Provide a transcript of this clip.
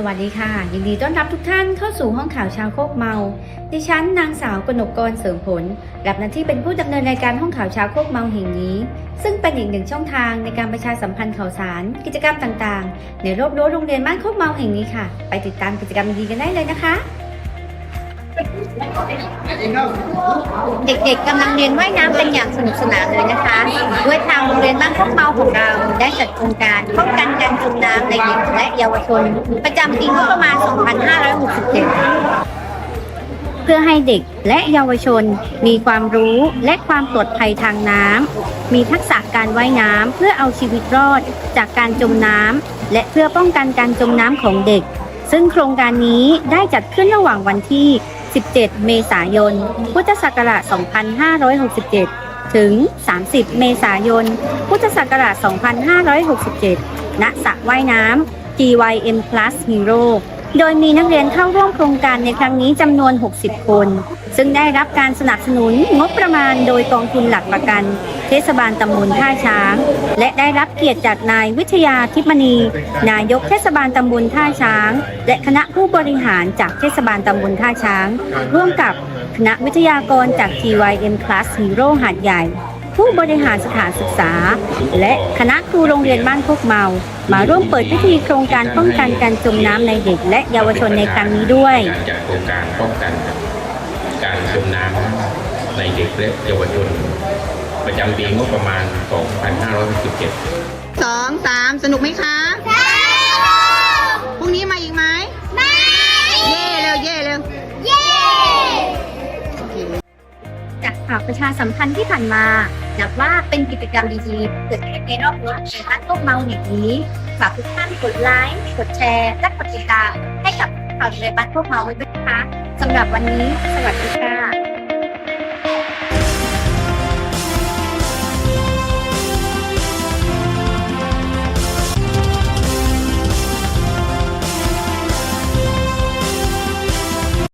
สวัสดีค่ะ ยินดีต้อนรับทุกท่านเข้าสู่ห้องข่าวชาวโคกเมา ดิฉันนางสาวกนกกรเสริมผล รับหน้าที่เป็นผู้ดำเนินรายการห้องข่าวชาวโคกเมาแห่งนี้ ซึ่งเป็นอีกหนึ่งช่องทางในการประชาสัมพันธ์ข่าวสาร กิจกรรมต่างๆ ในรอบรั้วโรงเรียนบ้านโคกเมาแห่งนี้ค่ะ ไปติดตามกิจกรรมดีกันได้เลยนะคะ เด็กๆกำลังเรียนว่ายน้ำกันอย่างสนุกสนานเลยนะคะ ด้วยทางโรงเรียนบ้านโคกเมาของเราได้จัดโครงการป้องกันการจมน้ำในเด็กและเยาวชน ประจำปีงบประมาณ 2567เพื่อให้เด็กและเยาวชนมีความรู้และความปลอดภัยทางน้ำ มีทักษะการว่ายน้ำเพื่อเอาชีวิตรอดจากการจมน้ำ และเพื่อป้องกันการจมน้ำของเด็ก ซึ่งโครงการนี้ได้จัดขึ้นระหว่างวันที่ 17 เมษายน พุทธศักราช 2567 ถึง 30 เมษายน พุทธศักราช 2567 ณสระว่ายน้ำ GYM Plus Hero โดยมีนักเรียนเข้าร่วมโครงการในครั้งนี้จำนวน 60 คน ซึ่งได้รับการสนับสนุนงบประมาณโดยกองทุนหลักประกัน เทศบาลตำบลท่าช้าง และได้รับเกียรติจากนายวิทยาทิพมณี นายกเทศบาลตำบลท่าช้าง และคณะผู้บริหารจากเทศบาลตำบลท่าช้าง ร่วมกับคณะวิทยากรจาก TYM Class Hero หาดใหญ่ ผู้บริหารสถานศึกษา และคณะครูโรงเรียนบ้านโคกเมา มาร่วมเปิดพิธีโครงการป้องกันการจมน้ำในเด็กและเยาวชนในครั้งนี้ด้วย การจัดโครงการป้องกันการจมน้ำในเด็กและเยาวชน ประจำปีงบประมาณ 2567 สองสามสนุกไหมคะใช่พรุ่งนี้มาอีกไหมไม่ เย่เร็วเย่เร็ว เย่โอเคจากข่าวประชาสัมพันธ์ที่ผ่านมา นับว่าเป็นกิจกรรมดีๆ เกิดขึ้นในรอบรั้วในบ้านพวกเมาแห่งนี้ ฝากทุกท่านกดไลค์ กดแชร์ และกดติดตามให้กับข่าวในบ้านพวกเมาไว้ด้วยนะคะสำหรับวันนี้ สวัสดีค่ะ